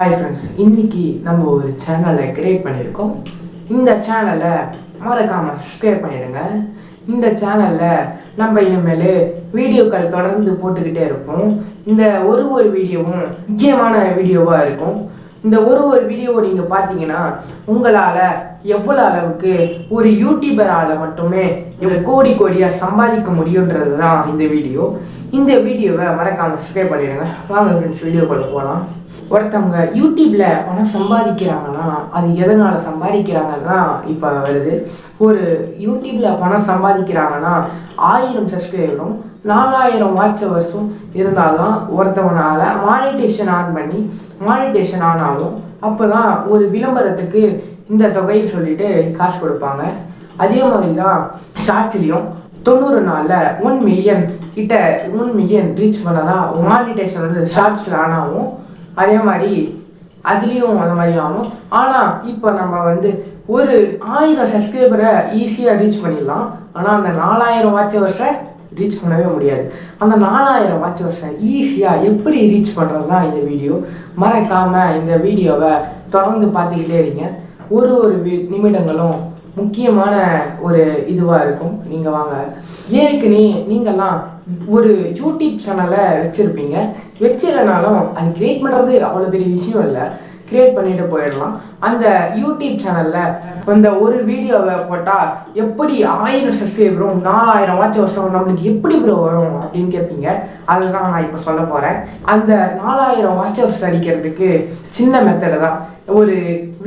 Hi friends இன்னைக்கு நம்ம ஒரு சேனலை கிரியேட் பண்ணியிருக்கோம். இந்த சேனலை மறக்காம சப்ஸ்கிரைப் பண்ணிடுங்க. இந்த சேனலில் நம்ம இனிமேல் வீடியோக்கள் தொடர்ந்து போட்டுக்கிட்டே இருப்போம். இந்த ஒரு ஒரு வீடியோவும் முக்கியமான வீடியோவாக இருக்கும். இந்த ஒரு ஒரு வீடியோவை நீங்கள் பார்த்தீங்கன்னா உங்களால் எவ்வளோ அளவுக்கு ஒரு யூடியூபரால் மட்டுமே இவ்வளோ கோடி கோடியாக சம்பாதிக்க முடியுன்றது தான் இந்த வீடியோ. இந்த வீடியோவை மறக்காமல் சப்ஸ்கிரைப் பண்ணிடுங்க. வாங்க ஃப்ரெண்ட்ஸ் வீடியோக்குள்ளே போகலாம் ஒருத்தவங்க யூடியூப்ல பணம் சம்பாதிக்கிறாங்கன்னா அது எதனால சம்பாதிக்கிறாங்கன்னு தான் இப்போ வருது. ஒரு யூடியூப்ல பணம் சம்பாதிக்கிறாங்கன்னா ஆயிரம் சப்ஸ்கிரைபரும் நாலாயிரம் வாட்ச் ஹவர்ஸும் இருந்தால்தான் ஒருத்தவனால மானிட்டேஷன் ஆன் பண்ணி மானிட்டேஷன் ஆன் ஆகும். அப்போ தான் ஒரு விளம்பரத்துக்கு இந்த தொகையை சொல்லிட்டு காசு கொடுப்பாங்க. அதே மாதிரி தான் ஷார்ட்ஸ்லேயும் தொண்ணூறு நாளில் ஒன் மில்லியன் கிட்ட ஒன் மில்லியன் ரீச் பண்ணதான் மானிட்டேஷன் வந்து ஷார்ட்ஸில் ஆன் ஆகும். அதே மாதிரி அதுலேயும் அந்த மாதிரி ஆகும். ஆனால் இப்போ நம்ம வந்து ஒரு ஆயிரம் சப்ஸ்கிரைபரை ஈஸியாக ரீச் பண்ணிடலாம். ஆனால் அந்த நாலாயிரம் வாட்ச் வருஷம் ரீச் பண்ணவே முடியாது. அந்த நாலாயிரம் வாட்ச் வருஷம் ஈஸியாக எப்படி ரீச் பண்ணுறது தான் இந்த வீடியோ மறக்காமல் இந்த வீடியோவை தொடர்ந்து பார்த்துக்கிட்டே இருங்க. ஒரு ஒரு வீ நிமிடங்களும் முக்கியமான ஒரு இதுவாக இருக்கும். நீங்கள் வாங்க. ஏற்கனவே நீங்கள்லாம் ஒரு யூடியூப் சேனலை வச்சுருப்பீங்க. வச்சிடனாலும் அது கிரியேட் பண்ணுறது அவ்வளோ பெரிய விஷயம் இல்லை. கிரியேட் பண்ணிட்டு போயிடலாம். அந்த யூடியூப் சேனலில் அந்த ஒரு வீடியோவை போட்டால் எப்படி ஆயிரம் சப்ஸ்கிரைபரும் நாலாயிரம் வாட்ச் வருஷம் நம்மளுக்கு எப்படி ப்ரோ வரும் அப்படின்னு கேட்பீங்க அதுதான் நான் இப்போ சொல்ல போகிறேன் அந்த நாலாயிரம் வாட்ச் வருஷம் அடிக்கிறதுக்கு சின்ன மெத்தடு தான். ஒரு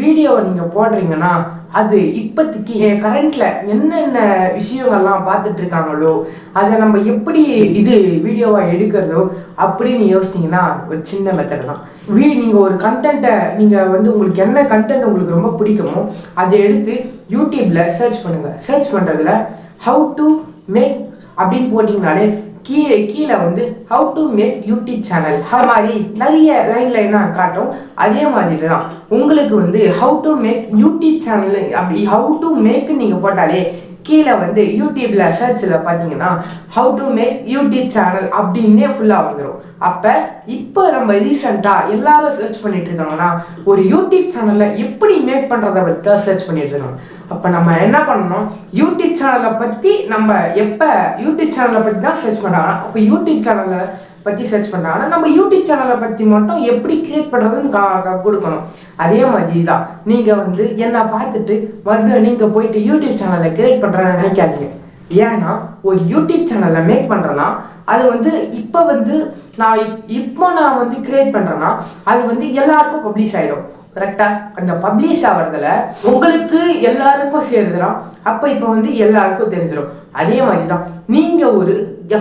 வீடியோவை நீங்கள் போடுறீங்கன்னா அது இப்போதைக்கு கரண்ட்ல என்னென்ன விஷயங்கள்லாம் பார்த்துட்டு இருக்காங்களோ அதை நம்ம எப்படி இது வீடியோவா எடுக்கிறதோ அப்படின்னு யோசித்தீங்கன்னா ஒரு சின்ன மெத்தட் தான். வீ நீங்கள் ஒரு கண்டென்ட்டை நீங்கள் வந்து உங்களுக்கு என்ன கண்டென்ட் உங்களுக்கு ரொம்ப பிடிக்குமோ அதை எடுத்து யூடியூப்ல சர்ச் பண்ணுங்க. சர்ச் பண்ணுறதுல ஹவு டு மேக் அப்படின்னு போட்டிங்கனாலே கீழே கீழே வந்து how to make YouTube channel அது மாதிரி நிறைய லைன் லைனாக காட்டும். அதே மாதிரி தான் உங்களுக்கு வந்து how to make YouTube channel அப்படி ஹவு டு மேக்னு நீங்கள் போட்டாலே கீழே வந்து யூடியூப்ல சர்ச்சில் பார்த்தீங்கன்னா how to make YouTube channel அப்படின்னே ஃபுல்லாக வந்துடும் அப்போ இப்போ நம்ம ரீசெண்டாக எல்லாரும் சர்ச் பண்ணிட்டு இருக்காங்கன்னா ஒரு யூடியூப் சேனலில் எப்படி மேக் பண்ணுறத பற்றி தான் சர்ச் பண்ணிட்டு இருக்காங்க. அப்போ நம்ம என்ன பண்ணணும்? யூடியூப் சேனலை பற்றி நம்ம எப்போ யூடியூப் சேனலை பற்றி தான் சர்ச் பண்ணுறாங்கன்னா அப்போ யூடியூப் சேனலில் பற்றி சர்ச் பண்ணுறாங்கன்னா நம்ம யூடியூப் சேனலை பற்றி மட்டும் எப்படி கிரியேட் பண்ணுறதுன்னு கா கொடுக்கணும். அதே மாதிரி தான் நீங்கள் வந்து என்னை பார்த்துட்டு மறுபடியும் நீங்கள் போயிட்டு யூடியூப் சேனலை கிரியேட் பண்ணுறேன்னு நினைக்காதீங்க. ஏன்னா ஒரு யூடியூப் சேனலை மேக் பண்ணுறேன்னா அது வந்து இப்போ வந்து நான் இப்- இப்போ நான் வந்து கிரியேட் பண்ணுறேன்னா அது வந்து எல்லாருக்கும் பப்ளிஷ் ஆகிடும் கரெக்டாக அந்த பப்ளிஷ் ஆகிறதுல உங்களுக்கு எல்லாருக்கும் சேருதுலாம் அப்போ இப்போ வந்து எல்லாருக்கும் தெரிஞ்சிடும் அதே மாதிரி தான் நீங்கள் ஒரு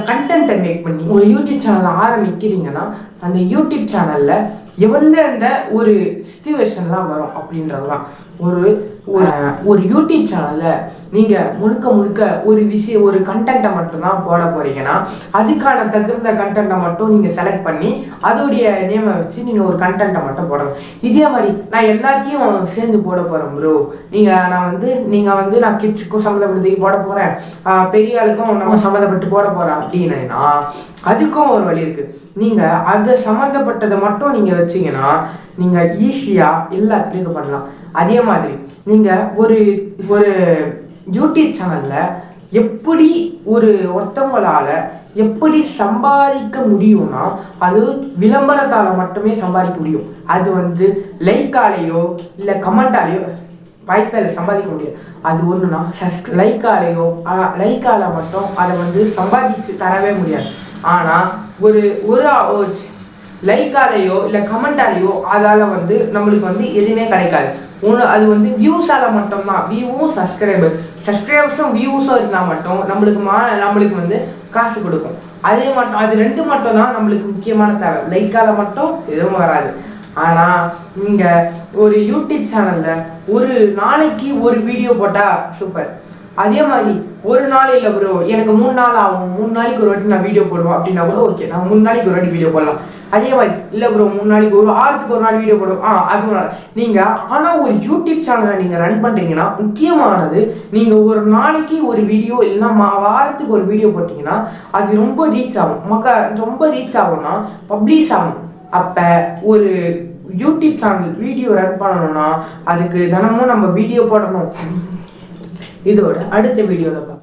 கண்டென்ட்டை மேக் பண்ணி ஒரு யூடியூப் சேனலில் ஆரம்பிக்கிறீங்கன்னா அந்த யூடியூப் சேனலில் எந்தெந்த ஒரு சுச்சுவேஷன்லாம் வரும் அப்படின்றது தான் ஒரு ஒரு ஒரு யூடியூப் சேனலில் நீங்கள் முழுக்க முழுக்க ஒரு விஷயம் ஒரு கண்டென்ட்டை மட்டும்தான் போட போகிறீங்கன்னா அதுக்கான தகுந்த கண்டென்ட்டை மட்டும் நீங்கள் செலக்ட் பண்ணி அதோடைய நேமை வச்சு நீங்கள் ஒரு கண்டென்ட்டை மட்டும் போடணும். இதே மாதிரி நான் எல்லாத்தையும் சேர்ந்து போட போகிறேன் ப்ரோ நீங்கள் நான் வந்து நீங்கள் வந்து நான் கிட்ஸுக்கும் சம்மந்தப்படுத்தி போட போகிறேன் பெரிய ஆளுக்கும் நம்ம சம்மந்தப்பட்டு போட போகிறேன் அப்படின்னா அதுக்கும் ஒரு வழி இருக்குது நீங்கள் அது சம்மந்தப்பட்டதை மட்டும் நீங்கள் வச்சீங்கன்னா நீங்கள் ஈஸியாக எல்லாத்துலேயும் பண்ணலாம். அதே மாதிரி நீங்கள் ஒரு ஒரு யூடியூப் சேனலில் எப்படி ஒரு ஒருத்தவங்களால் எப்படி சம்பாதிக்க முடியும்னா அது விளம்பரத்தால் மட்டுமே சம்பாதிக்க முடியும். அது வந்து லைக்காலேயோ இல்லை கமெண்டாலேயோ வாய்ப்பில் சம்பாதிக்க முடியாது. அது ஒன்றுனா சஸ்க் லைக்காலேயோ லைக்கால மட்டும் அதை வந்து சம்பாதிச்சு தரவே முடியாது. ஆனால் ஒரு ஒரு ஒரு லைக்காலேயோ இல்லை கமெண்டாலேயோ அதால் வந்து நம்மளுக்கு வந்து எதுவுமே கிடைக்காது. ஒன்று அது வந்து வியூஸால் மட்டும்தான். வியூவும் சப்ஸ்கிரைபர் சப்ஸ்கிரைபர்ஸும் வியூஸும் இருந்தால் மட்டும் நம்மளுக்கு மா நம்மளுக்கு வந்து காசு கொடுக்கும். அதே மட்டும் அது ரெண்டு மட்டும் தான் நம்மளுக்கு முக்கியமான தேவை. லைக்கால மட்டும் எதுவும் வராது. ஆனால் இங்கே ஒரு யூடியூப் சேனலில் ஒரு நாளைக்கு ஒரு வீடியோ போட்டால் சூப்பர் அதே மாதிரி ஒரு நாள் இல்லை ப்ரோ எனக்கு மூணு நாள் ஆகும். மூணு நாளைக்கு ஒரு வாட்டி நான் வீடியோ போடுவேன் அப்படின்னா கூட ஓகே நான் மூணு நாளைக்கு ஒரு வாட்டி வீடியோ போடலாம். அதே மாதிரி இல்லை ப்ரோ மூணு நாளைக்கு ஒரு வாரத்துக்கு ஒரு நாள் வீடியோ போடும். ஆ அது ஒரு நாள். நீங்கள் ஆனால் ஒரு யூடியூப் சேனலை நீங்கள் ரன் பண்ணுறீங்கன்னா முக்கியமானது நீங்கள் ஒரு நாளைக்கு ஒரு வீடியோ இல்லைன்னா மா- வாரத்துக்கு ஒரு வீடியோ போட்டிங்கன்னா அது ரொம்ப ரீச் ஆகும். மக்க ரொம்ப ரீச் ஆகும்னா பப்ளிஷ் ஆகும். அப்போ ஒரு யூடியூப் சேனல் வீடியோ ரன் பண்ணணும்னா அதுக்கு தினமும் நம்ம வீடியோ போடணும். இதோட அடுத்த வீடியோவில் பார்ப்போம்